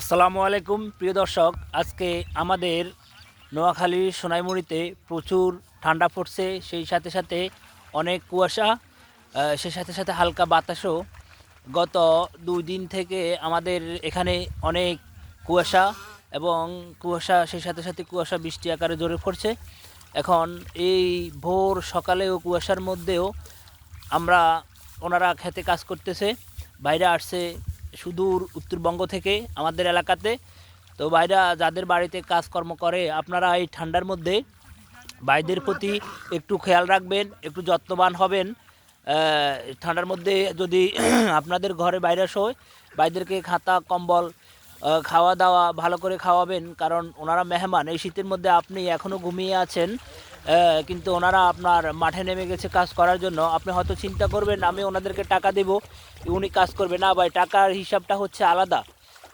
আসসালামু আলাইকুম, প্রিয় দর্শক। আজকে আমাদের নোয়াখালী সোনাইমুড়িতে প্রচুর ঠান্ডা পড়ছে, সেই সাথে সাথে অনেক কুয়াশা সেই সাথে সাথে হালকা বাতাসও। গত দুই দিন থেকে আমাদের এখানে অনেক কুয়াশা এবং কুয়াশা, সেই সাথে সাথে কুয়াশা, বৃষ্টি আকারে জোরে পড়ছে। এখন এই ভোর সকালেও কুয়াশার মধ্যেও আমরা ওনারা খেতে কাজ করতেছে, বাইরে আসছে সুদূর উত্তরবঙ্গ থেকে আমাদের এলাকাতে। তো বাইরা যাদের বাড়িতে কাজকর্ম করে, আপনারা এই ঠান্ডার মধ্যে বাইদের প্রতি একটু খেয়াল রাখবেন, একটু যত্নবান হবেন। ঠান্ডার মধ্যে যদি আপনাদের ঘরে বাইরে হয় বাইদেরকে খাতা, কম্বল খাওয়া দাওয়া ভালো করে খাওয়াবেন, কারণ ওনারা মেহমান। এই শীতের মধ্যে আপনি এখনও ঘুমিয়ে আছেন কিন্তু ওনারা আপনার মাঠে নেমে গেছে কাজ করার জন্য। আপনি হয়তো চিন্তা করবেন, আমি ওনাদেরকে টাকা দেব, উনি কাজ করবে না, ভাই, টাকার হিসাবটা হচ্ছে আলাদা।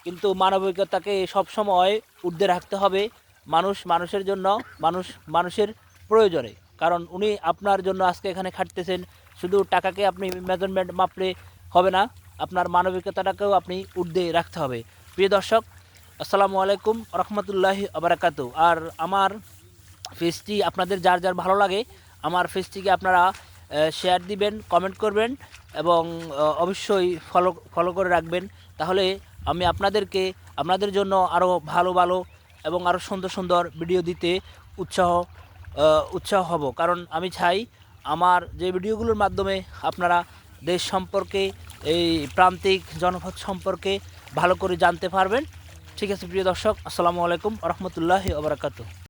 কিন্তু মানবিকতাকে সবসময় ঊর্ধ্বে রাখতে হবে, মানুষ মানুষের জন্য, মানুষ মানুষের প্রয়োজনে। কারণ উনি আপনার জন্য আজকে এখানে খাটতেছেন, শুধু টাকাকে আপনি মেজারমেন্ট মাপলে হবে না, আপনার মানবিকতাটাকেও আপনি ঊর্ধ্বে রাখতে হবে। প্রিয় দর্শক, আসসালামু আলাইকুম রহমতুল্লাহ আবরাকাতু। আর আমার ফেসটি আপনাদের যার যার ভালো লাগে, আমার ফেসটিকে আপনারা শেয়ার দিবেন কমেন্ট করবেন এবং অবশ্যই ফলো ফলো করে রাখবেন। তাহলে আমি আপনাদেরকে, আপনাদের জন্য আরও ভালো ভালো এবং আরও সুন্দর সুন্দর ভিডিও দিতে উৎসাহ উৎসাহ হব। কারণ আমি চাই আমার যে ভিডিওগুলোর মাধ্যমে আপনারা দেশ সম্পর্কে, এই প্রান্তিক জনপদ সম্পর্কে ভালো করে জানতে পারবেন। ঠিক আছে প্রিয় দর্শক আসসালামু আলাইকুম রহমতুল্লাহ আবরাকাতু